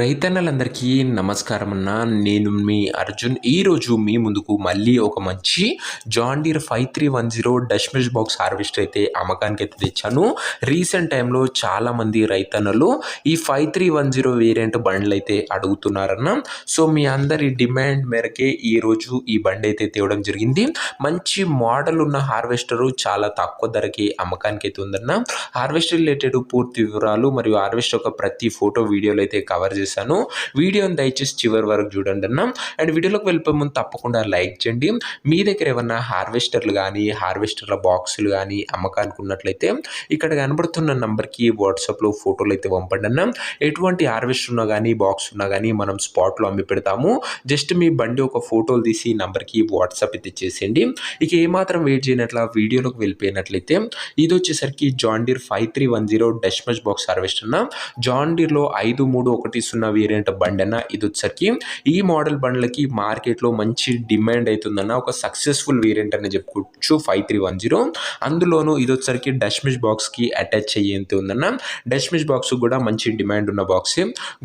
రైతన్నలందరికీ నమస్కారం అన్న నేను మీ అర్జున్. ఈరోజు మీ ముందుకు మళ్ళీ ఒక మంచి John Deere five three one zero డష్మిష్ box harvester అయితే అమ్మకానికి అయితే తెచ్చాను. రీసెంట్ టైంలో చాలామంది రైతన్నలు ఈ five three one zero variant బండ్లు అయితే అడుగుతున్నారన్న. సో మీ అందరి డిమాండ్ మేరకే ఈరోజు ఈ బండి అయితే తేవడం జరిగింది. మంచి మోడల్ ఉన్న హార్వెస్టరు చాలా తక్కువ ధరకి అమ్మకానికి అయితే ఉందన్న. హార్వెస్టర్ రిలేటెడ్ పూర్తి వివరాలు మరియు హార్వెస్టర్ యొక్క ప్రతి ఫోటో వీడియోలు అయితే కవర్ చేశాను. వీడియోని దయచేసి చివరి వరకు చూడండి అన్నా. అండ్ వీడియోలోకి వెళ్ళిపోయే ముందు తప్పకుండా లైక్ చేయండి. మీ దగ్గర ఏమన్నా హార్వెస్టర్లు కానీ హార్వెస్టర్ల బాక్సులు కానీ అమ్మకానికి ఉన్నట్లయితే ఇక్కడ కనబడుతున్న నెంబర్కి వాట్సాప్లో ఫోటోలు అయితే పంపండి అన్న. ఎటువంటి హార్వెస్టర్ ఉన్నా కానీ బాక్స్ ఉన్నా కానీ మనం స్పాట్లో అమ్మి పెడతాము. జస్ట్ మీ బండి ఒక ఫోటోలు తీసి నెంబర్కి వాట్సాప్ అయితే చేసేయండి. ఇక ఏమాత్రం వెయిట్ చేయనట్ల వీడియోలోకి వెళ్ళిపోయినట్లయితే ఇది వచ్చేసరికి John Deere five three one zero డష్మచ్ box harvester అన్న. జాన్ డీర్లో ఐదు మూడు ఒకటి సున్నా వేరియంట్ బండి అన్న ఇది వచ్చేసరికి ఈ మోడల్ బండ్లకి మార్కెట్లో మంచి డిమాండ్ అవుతుందన్న ఒక సక్సెస్ఫుల్ వేరియంట్ అని చెప్పుకోవచ్చు ఫైవ్ త్రీ వన్ జీరో అందులోనూ ఇది వచ్చేసరికి డష్మిష్ బాక్స్కి అటాచ్ అయ్యేంత ఉందన్న. డష్మిష్ బాక్స్ కూడా మంచి డిమాండ్ ఉన్న బాక్స్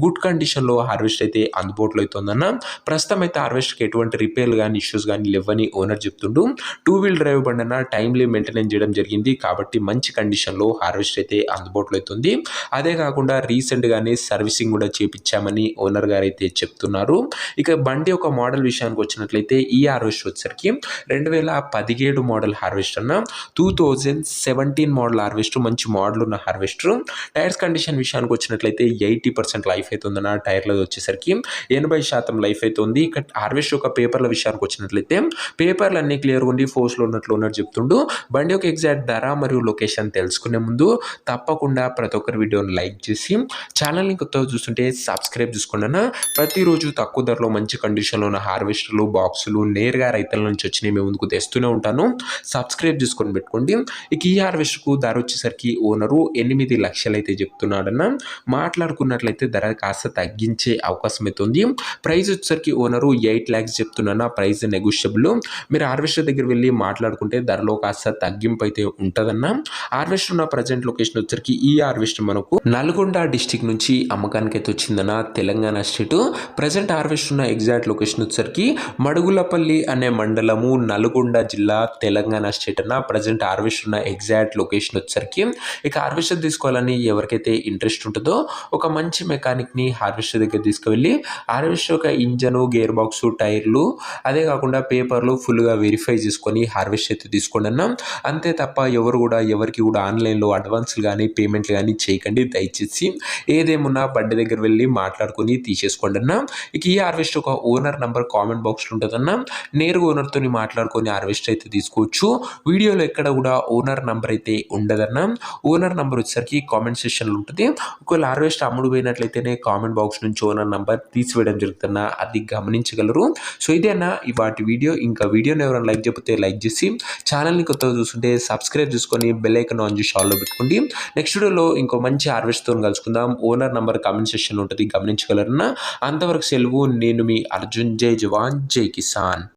గుడ్ కండిషన్లో హార్వెస్ట్ అయితే అందుబాటులో అవుతుందన్న ప్రస్తుతం అయితే హార్వెస్ట్కి ఎటువంటి రిపేర్లు కానీ ఇష్యూస్ కానీ లేవని ఓనర్ చెప్తుండు. టూ వీల్ డ్రైవ్ బండి అన్న టైమ్లీ మెయింటెనెన్స్ చేయడం జరిగింది కాబట్టి మంచి కండిషన్లో హార్వెస్ట్ అయితే అందుబాటులో అవుతుంది. అదే కాకుండా రీసెంట్గానే సర్వీసింగ్ కూడా చేపించామని ఓనర్ గారు అయితే చెప్తున్నారు. ఇక బండి ఒక మోడల్ విషయానికి వచ్చినట్లయితే ఈ హార్వెస్టర్ వచ్చేసరికి రెండు వేల పదిహేడు మోడల్ హార్వెస్టర్ అన్న two thousand seventeen model harvester మంచి మోడల్ ఉన్న హార్వెస్టర్ టైర్స్ కండిషన్ విషయానికి వచ్చినట్లయితే ఎయిటీ పర్సెంట్ లైఫ్ అవుతుందన్న టైర్లో వచ్చేసరికి ఎనభై శాతం లైఫ్ అవుతుంది ఇక హార్వెస్ట్ ఒక పేపర్ల విషయానికి వచ్చినట్లయితే పేపర్లు అన్ని క్లియర్గా ఉండి ఫోర్స్లో ఉన్నట్లు ఉన్నట్టు చెప్తుండు. బండి యొక్క ఎగ్జాక్ట్ ధర మరియు లొకేషన్ తెలుసుకునే ముందు తప్పకుండా ప్రతి ఒక్కరి వీడియోని లైక్ చేసి ఛానల్ని కొత్తగా చూస్తుంటే సబ్స్క్రైబ్ చేసుకోండి ప్రతిరోజు తక్కువ ధరలో మంచి కండిషన్లో ఉన్న హార్వెస్టర్లు బాక్సులు నేరుగా రైతుల నుంచి వచ్చినాయి మేము ముందుకు తెస్తూనే ఉంటాను. సబ్స్క్రైబ్ చేసుకొని పెట్టుకోండి. ఇక ఈ హార్వెస్టర్కు ధర వచ్చేసరికి ఓనరు ఎనిమిది లక్షలు అయితే చెప్తున్నాడన్న. మాట్లాడుకున్నట్లయితే ధర కాస్త తగ్గించే అవకాశం అయితే ఉంది. ప్రైస్ వచ్చేసరికి ఓనరు ఎయిట్ ల్యాక్స్ చెప్తున్నా ప్రైస్ నెగోషియబుల్ మీరు హార్వెస్టర్ దగ్గర వెళ్ళి మాట్లాడుకుంటే ధరలో కాస్త తగ్గింపు అయితే ఉంటుందన్న. హార్వెస్టర్ ఉన్న ప్రజెంట్ లొకేషన్ వచ్చరికి ఈ హార్వెస్టర్ మనకు నల్గొండ డిస్టిక్ నుంచి అమ్మకానికి అయితే వచ్చిందన్న తెలంగాణ స్టేట్. ప్రజెంట్ హార్వెస్ట్ ఉన్న ఎగ్జాక్ట్ లొకేషన్ వచ్చేసరికి మడుగులపల్లి అనే మండలము నల్గొండ జిల్లా తెలంగాణ స్టేట్ అన్న ప్రజెంట్ హార్వెస్ట్ ఉన్న ఎగ్జాక్ట్ లొకేషన్ వచ్చేసరికి. ఇక హార్వెస్టర్ తీసుకోవాలని ఎవరికైతే ఇంట్రెస్ట్ ఉంటుందో ఒక మంచి మెకానిక్ని హార్వెస్టర్ దగ్గర తీసుకువెళ్ళి హార్వెస్టర్ యొక్క ఇంజను గేర్ బాక్స్ టైర్లు అదే కాకుండా పేపర్లు ఫుల్గా వెరిఫై చేసుకొని హార్వెస్ట్ అయితే తీసుకోండి అన్న. అంతే తప్ప ఎవరు కూడా ఎవరికి కూడా ఆన్లైన్లో అడ్వాన్స్లు కానీ పేమెంట్లు కానీ చేయకండి. దయచేసి ఏదేమున్నా బండి దగ్గర వెళ్ళి మాట్లాడుకొని తీసేసుకోండి అన్న. ఇక ఈ హార్వెస్ట్ ఒక ఓనర్ నెంబర్ కామెంట్ బాక్స్లో ఉంటుందన్న నేరుగా ఓనర్తో మాట్లాడుకొని హార్వెస్ట్ అయితే తీసుకోవచ్చు. వీడియోలో ఎక్కడ కూడా ఓనర్ నెంబర్ అయితే ఉండదన్న. ఓనర్ నెంబర్ వచ్చేసరికి కామెంట్ సెక్షన్లో ఉంటుంది. ఒకవేళ హార్వెస్ట్ అమ్ముడు పోయినట్లయితేనే కామెంట్ బాక్స్ నుంచి ఓనర్ నెంబర్ తీసివేయడం జరుగుతున్న అది గమనించగలరు. సో ఇదే అన్న వాటి వీడియో. ఇంకా వీడియోని ఎవరైనా లైక్ చెప్పితే లైక్ చేసి ఛానల్ని కొత్తగా చూస్తుంటే సబ్స్క్రైబ్ చేసుకొని బెల్ ఐకన్ ఆన్ చేసి ఆల్లో పెట్టుకోండి. నెక్స్ట్ వీడియోలో ఇంకో మంచి హార్వెస్ట్తో కలుసుకుందాం. ఓనర్ నెంబర్ కామెంట్ సెక్షన్ ఉంటుంది గమనించగలరన్నా అంతవరకు సెలవు నేను మీ అర్జున్ జై జవాన్ జై కిసాన్.